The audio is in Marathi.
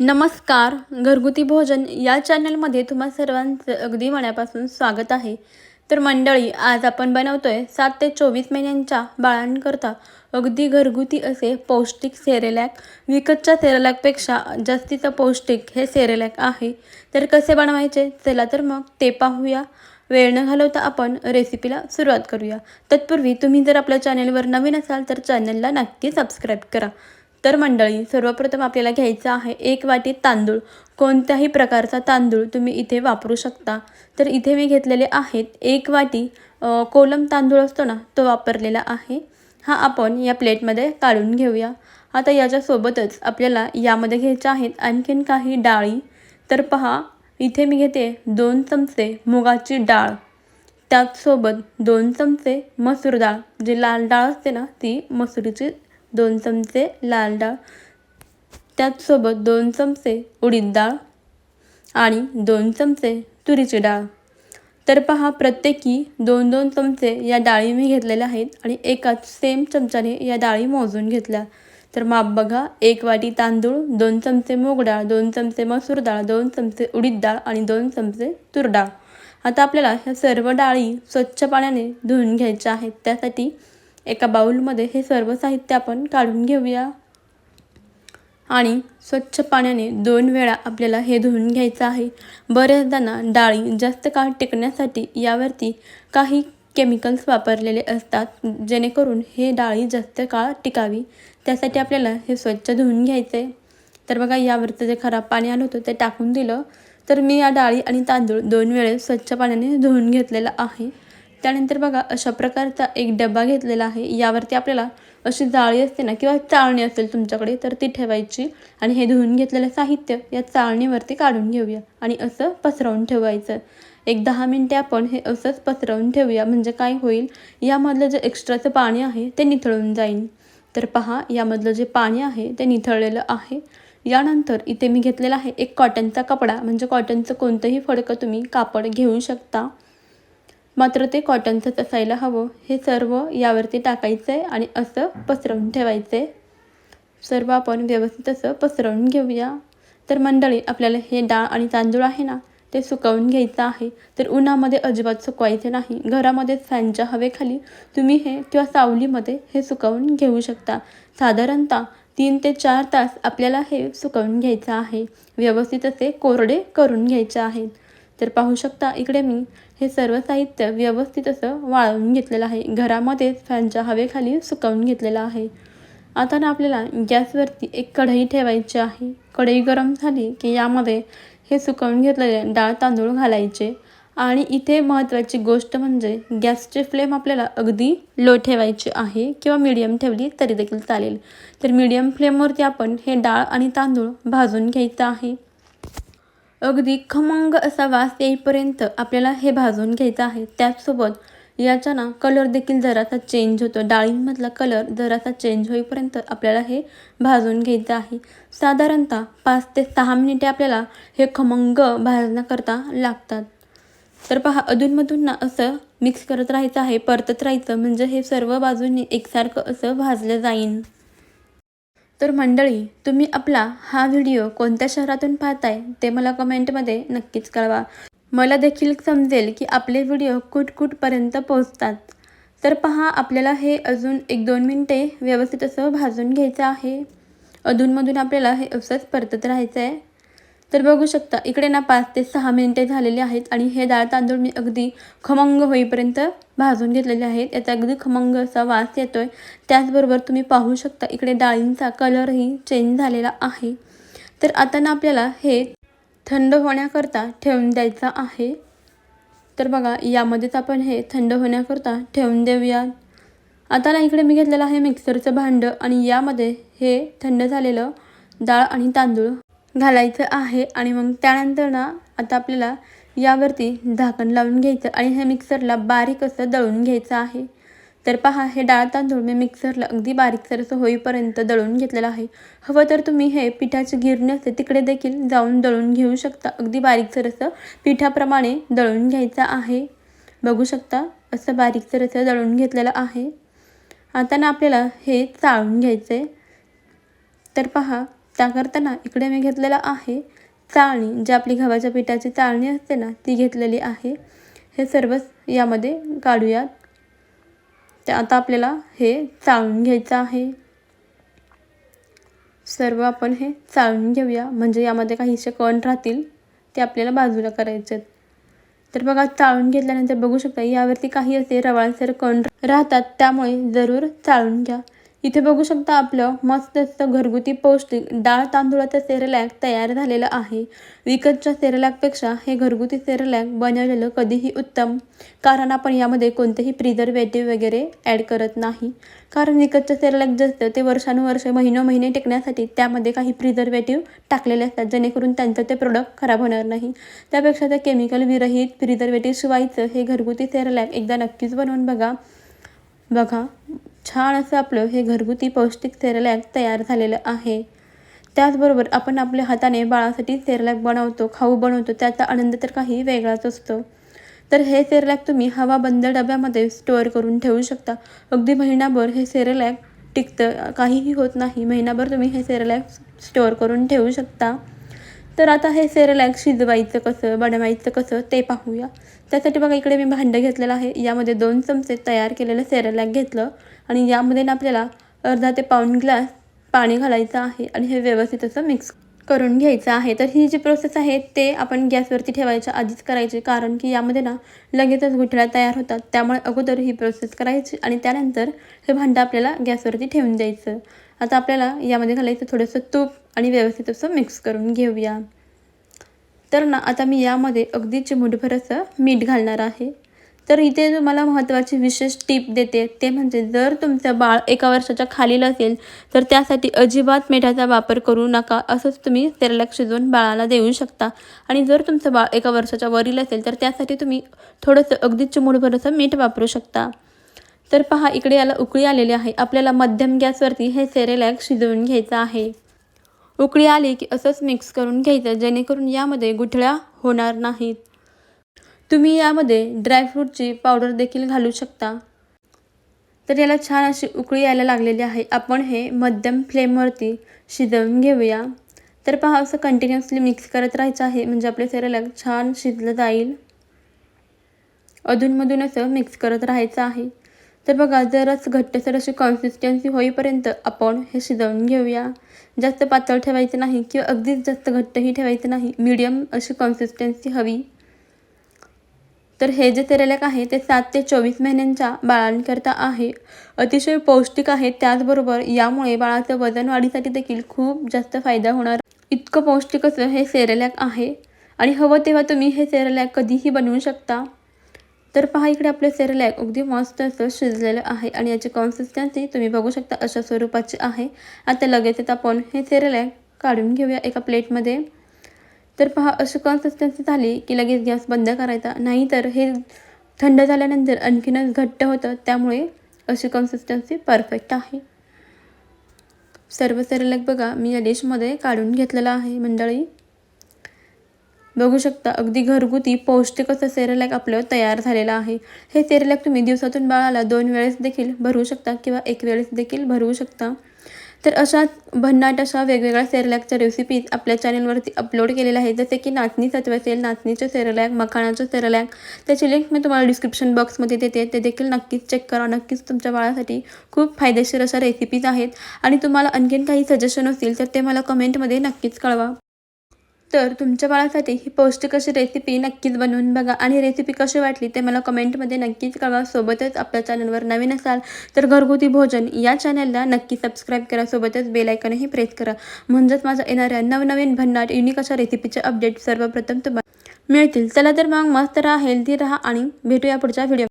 नमस्कार घरगुती भोजन या चॅनलमध्ये तुम्हा सर्वांचं अगदी मनापासून स्वागत आहे. तर मंडळी आज आपण बनवतोय सात ते चोवीस महिन्यांच्या बाळांकरता अगदी घरगुती असे पौष्टिक सेरेलॅक. विकतच्या सेरेलॅकपेक्षा जास्तीचं पौष्टिक हे सेरेलॅक आहे. तर कसे बनवायचे? चला तर मग ते पाहूया. वेळ न घालवता आपण रेसिपीला सुरुवात करूया. तत्पूर्वी तुम्ही जर आपल्या चॅनेलवर नवीन असाल तर चॅनलला नक्की सबस्क्राईब करा. तर मंडळी सर्वप्रथम आपल्याला घ्यायचं आहे एक वाटी तांदूळ. कोणत्याही प्रकारचा तांदूळ तुम्ही इथे वापरू शकता. तर इथे मी घेतलेले आहेत एक वाटी कोलम तांदूळ असतो ना तो वापरलेला आहे. हा आपण या प्लेटमध्ये काढून घेऊया. आता याच्यासोबतच आपल्याला यामध्ये घ्यायच्या आहेत आणखीन काही डाळी. तर पहा इथे मी घेते दोन चमचे मुगाची डाळ. त्याचसोबत दोन चमचे मसूर डाळ. जी लाल डाळ असते ना ती मसुरीची दोन चमचे लाल डाळ त्याचसोबत दोन चमचे उडीद डाळ आणि दोन चमचे तुरीची डाळ. तर पहा प्रत्येकी दोन दोन चमचे या डाळी मी घेतलेल्या आहेत आणि एकाच सेम चमच्याने या डाळी मोजून घेतल्या. तर माप बघा एक वाटी तांदूळ दोन चमचे मूग डाळ दोन चमचे मसूर डाळ दोन चमचे उडीद डाळ आणि दोन चमचे तूर डाळ. आता आपल्याला ह्या सर्व डाळी स्वच्छ पाण्याने धुवून घ्यायच्या आहेत. त्यासाठी एका बाऊलमध्ये हे सर्व साहित्य आपण काढून घेऊया. आणि स्वच्छ पाण्याने दोन वेळा आपल्याला हे धुवून घ्यायचं आहे. बऱ्याचदाना डाळी जास्त काळ टिकण्यासाठी यावरती काही केमिकल्स वापरलेले असतात जेणेकरून हे डाळी जास्त काळ टिकावी. त्यासाठी आपल्याला हे स्वच्छ धुवून घ्यायचं आहे तर बघा यावरचं जे खराब पाणी आलं होतं ते टाकून दिलं. तर मी या डाळी आणि तांदूळ दोन वेळेस स्वच्छ पाण्याने धुवून घेतलेला आहे. त्यानंतर बघा अशा प्रकारचा एक डबा घेतलेला आहे. यावरती आपल्याला अशी जाळी असते ना किंवा चाळणी असेल तुमच्याकडे तर ती ठेवायची. आणि हे धुवून घेतलेलं साहित्य या चाळणीवरती काढून घेऊया आणि असं पसरवून ठेवायचं. एक दहा मिनटे आपण हे असंच पसरवून ठेवूया. म्हणजे काय होईल यामधलं जे एक्स्ट्राचं पाणी आहे ते निथळून जाईल. तर पहा यामधलं जे पाणी आहे ते निथळलेलं आहे. यानंतर इथे मी घेतलेला आहे एक कॉटनचा कपडा. म्हणजे कॉटनचं कोणतंही फडकं तुम्ही कापड घेऊ शकता. मात्र ते कॉटनचंच असायला हवं. हे सर्व यावरती टाकायचं आहे आणि असं पसरवून ठेवायचं. आहे सर्व आपण व्यवस्थित असं पसरवून घेऊया. तर मंडळी आपल्याला हे डाळ आणि तांदूळ आहे ना ते सुकवून घ्यायचं आहे. तर उन्हामध्ये अजिबात सुकवायचे नाही. घरामध्ये फॅनच्या हवेखाली तुम्ही हे किंवा सावलीमध्ये हे सुकवून घेऊ शकता. साधारणतः तीन ते चार तास आपल्याला हे सुकवून घ्यायचं आहे. व्यवस्थित असे कोरडे करून घ्यायचे आहेत. तर पाहू शकता इकडे मी हे सर्व साहित्य व्यवस्थित असं वाळवून घेतलेलं आहे. घरामध्येच फॅनच्या हवेखाली सुकवून घेतलेलं आहे. आता ना आपल्याला गॅसवरती एक कढई ठेवायची आहे. कढई गरम झाली की यामध्ये हे सुकवून घेतलेले डाळ तांदूळ घालायचे. आणि इथे महत्त्वाची गोष्ट म्हणजे गॅसचे फ्लेम आपल्याला अगदी लो ठेवायची आहे किंवा मीडियम ठेवली तरी देखील चालेल. तर मीडियम फ्लेमवरती आपण हे डाळ आणि तांदूळ भाजून घ्यायचं आहे. अगदी खमंग असा वास येईपर्यंत आपल्याला हे भाजून घ्यायचं आहे. त्याचसोबत याचा ना कलर देखील जरासा चेंज होतो. डाळींमधला कलर जरासा चेंज होईपर्यंत आपल्याला हे भाजून घ्यायचं आहे. साधारणतः पाच ते सहा मिनिटे आपल्याला हे खमंग भाजण्याकरता लागतात. तर पहा अधूनमधून ना असं मिक्स करत राहायचं आहे. परतत राहायचं. म्हणजे हे सर्व बाजूंनी एकसारखं असं भाजलं जाईन. तर मंडळी तुम्ही आपला हा व्हिडिओ कोणत्या शहरातून पाहताय ते मला कमेंटमध्ये नक्कीच कळवा. मला देखील समजेल की आपले व्हिडिओ कुठ कुठपर्यंत पोहोचतात. तर पहा आपल्याला हे अजून एक दोन मिनटे व्यवस्थित असं भाजून घ्यायचं आहे. अधूनमधून आपल्याला हे असंच परतत राहायचं आहे तर बघू शकता इकडे ना पाच ते सहा मिनिटे झालेली आहेत आणि हे डाळ तांदूळ मी अगदी खमंग होईपर्यंत भाजून घेतलेले आहेत. याचा अगदी खमंग असा वास येतोय. त्याचबरोबर तुम्ही पाहू शकता इकडे डाळींचा कलरही चेंज झालेला आहे. तर आता ना आपल्याला हे थंड होण्याकरता ठेवून द्यायचं आहे. तर बघा यामध्येच आपण हे थंड होण्याकरता ठेवून देऊया. आता ना इकडे मी घेतलेलं आहे मिक्सरचं भांडं आणि यामध्ये हे थंड झालेलं डाळ आणि तांदूळ. घालायचं आहे आणि मग त्यानंतर ना आता आपल्याला यावरती झाकण लावून घ्यायचं आणि हे मिक्सरला बारीक असं दळून घ्यायचं आहे. तर पहा हे डाळ तांदूळ मी मिक्सरला अगदी बारीकसर असं होईपर्यंत दळून घेतलेलं आहे. हवं तर तुम्ही हे पिठाची गिरणी असते तिकडे देखील जाऊन दळून घेऊ शकता. अगदी बारीकसर असं पिठाप्रमाणे दळून घ्यायचं आहे. बघू शकता असं बारीकसर असं दळून घेतलेलं आहे. आता ना आपल्याला हे चाळून घ्यायचं आहे तर पहा त्या करताना इकडे मी घेतलेला आहे. चाळणी जी आपली गव्हाच्या पिठाची चाळणी असते ना ती घेतलेली आहे. हे सर्वच यामध्ये काढूयात. त्या आता आपल्याला हे चाळून घ्यायचं आहे. सर्व आपण हे चाळून घेऊया. म्हणजे यामध्ये काहीसे कण राहतील ते आपल्याला बाजूला करायचे आहेत. तर बघा चाळून घेतल्यानंतर बघू शकता यावरती काही असे रवाळसर कण राहतात. त्यामुळे जरूर चाळून घ्या. इथे बघू शकता आपलं मस्त असं घरगुती पौष्टिक डाळ तांदूळाचं सेरेलॅक तयार झालेलं आहे. विकतच्या सेरेलॅकपेक्षा हे घरगुती सेरेलॅक बनवलेलं कधीही उत्तम कारण आपण यामध्ये कोणतेही प्रिझर्वेटिव्ह वगैरे ॲड करत नाही. कारण विकतचं सेरेलॅक जे असतं ते वर्षानुवर्ष महिनो महिने टिकण्यासाठी त्यामध्ये काही प्रिझर्वेटिव्ह टाकलेले असतात जेणेकरून त्यांचं ते प्रोडक्ट खराब होणार नाही. त्यापेक्षा त्या केमिकल विरहित प्रिझर्वेटिव्ह शिवायचं हे घरगुती सेरेलॅक एकदा नक्कीच बनवून बघा. बघा. छान असं आपलं हे घरगुती पौष्टिक सेरेलॅक तयार झालेलं आहे. त्याचबरोबर आपण आपल्या हाताने बाळासाठी सेरेलॅक बनवतो खाऊ बनवतो त्याचा आनंद तर काही वेगळाच असतो. तर हे सेरेलॅक तुम्ही हवा बंद डब्यामध्ये स्टोअर करून ठेवू शकता. अगदी महिनाभर हे सेरेलॅक टिकतं काहीही होत नाही. महिनाभर तुम्ही हे सेरेलॅक स्टोअर करून ठेवू शकता. तर आता हे सेरेलॅक शिजवायचं कसं बनवायचं कसं ते पाहूया. त्यासाठी बघा इकडे मी भांडं घेतलेलं आहे. यामध्ये दोन चमचे तयार केलेलं सेरेलॅक घेतलं. आणि यामध्ये ना आपल्याला अर्धा ते पाऊण ग्लास पाणी घालायचं आहे आणि हे व्यवस्थित असं मिक्स करून घ्यायचं आहे. तर ही जी प्रोसेस आहे ते आपण गॅसवरती ठेवायच्या आधीच करायची. कारण की यामध्ये ना लगेचच गुठळ्या तयार होतात. त्यामुळे अगोदर ही प्रोसेस करायची आणि त्यानंतर हे भांडं आपल्याला गॅसवरती ठेवून द्यायचं. आता आपल्याला यामध्ये घालायचं थोडंसं तूप आणि व्यवस्थित असं मिक्स करून घेऊया. तर ना आता मी यामध्ये अगदी चिमुटभर असं मीठ घालणार आहे. तर इथे तुम्हाला महत्त्वाची विशेष टीप देते. ते म्हणजे जर तुमचं बाळ एका वर्षाच्या खालील असेल तर त्यासाठी अजिबात मिठाचा वापर करू नका. असंच तुम्ही सेरलॅक शिजवून बाळाला देऊ शकता. आणि जर तुमचं बाळ एका वर्षाच्या वरील असेल तर त्यासाठी तुम्ही थोडंसं अगदी चिमूटभर असं मीठ वापरू शकता. तर पहा इकडे याला उकळी आलेली आहे. आपल्याला मध्यम गॅसवरती हे सेरेलॅक शिजवून घ्यायचं आहे. उकळी आली की असंच मिक्स करून घ्यायचं जेणेकरून यामध्ये गुठळ्या होणार नाहीत. तुम्ही यामध्ये ड्रायफ्रूटची पावडर देखील घालू शकता. तर याला छान अशी उकळी यायला लागलेली आहे. आपण हे मध्यम फ्लेमवरती शिजवून घेऊया. तर पहा असं कंटिन्युअसली मिक्स करत राहायचं आहे म्हणजे आपले सेरेलॅक छान शिजलं जाईल. अधूनमधून असं मिक्स करत राहायचं आहे. तर बघा जरच घट्टसर अशी कॉन्सिस्टन्सी होईपर्यंत आपण हे शिजवून घेऊया. जास्त पातळ ठेवायचं नाही किंवा अगदीच जास्त घट्टही ठेवायचं नाही. मीडियम अशी कॉन्सिस्टन्सी हवी. तर हे जे सेरेलॅक आहे ते सात ते चोवीस महिन्यांच्या बाळांकरता आहे. अतिशय पौष्टिक आहे त्याचबरोबर यामुळे बाळाचं वजन वाढीसाठी देखील खूप जास्त फायदा होणार. इतकं पौष्टिक असं हे सेरेलॅक आहे. आणि हवं तेव्हा तुम्ही हे सेरेलॅक कधीही बनवू शकता. तर पहा इकडे आपलं सेरेलॅक अगदी मस्त असं शिजलेलं आहे आणि याची कन्सिस्टन्सी तुम्ही बघू शकता अशा स्वरूपाची आहे. आता लगेचच आपण हे सेरेलॅक काढून घेऊया एका प्लेटमध्ये तर पहा अशी कन्सिस्टन्सी झाली की लगेच गॅस बंद करायचा. नाहीतर हे थंड झाल्यानंतर आणखीनच घट्ट होतं. त्यामुळे अशी कन्सिस्टन्सी परफेक्ट आहे. सर्व सेरेलॅक बघा मी या डिशमध्ये काढून घेतलेला आहे मंडळी. बघू शकता. अगदी घरगुती पौष्टिक असं सेरेलॅक आपलं तयार झालेलं आहे. हे सेरेलॅक तुम्ही दिवसातून बाळाला दोन वेळेस देखील भरू शकता किंवा एक वेळेस देखील भरवू शकता. तर अशा भन्नाट अशा वेगवेगळ्या सेरेलॅकच्या रेसिपीज आपल्या चॅनलवरती अपलोड केलेल्या आहेत. जसे की नाचणी सत्व असेल नाचणीचं सेरेलॅक मखाणाचं सेरेलॅक. त्याची लिंक मी तुम्हाला डिस्क्रिप्शन बॉक्समध्ये देते. ते देखील नक्कीच चेक करा. नक्कीच तुमच्या बाळासाठी खूप फायदेशीर अशा रेसिपीज आहेत. आणि तुम्हाला आणखीन काही सजेशन असतील तर ते मला कमेंटमध्ये नक्कीच कळवा. तर तुमच्या बाळासाठी ही पौष्टिक अशी रेसिपी नक्कीच बनवून बघा. आणि रेसिपी कशी वाटली ते मला कमेंटमध्ये नक्कीच कळवा. सोबतच आपल्या चॅनलवर नवीन असाल तर घरगुती भोजन या चॅनलला नक्की सबस्क्राईब करा. सोबतच बेलायकनही प्रेस करा. म्हणजेच माझ्या येणाऱ्या नवनवीन भन्नाट युनिक अशा रेसिपीचे अपडेट सर्वप्रथम तुम्हाला मिळतील. चला तर मग मस्त राहा हेल्दी राहा आणि भेटूया पुढच्या व्हिडिओ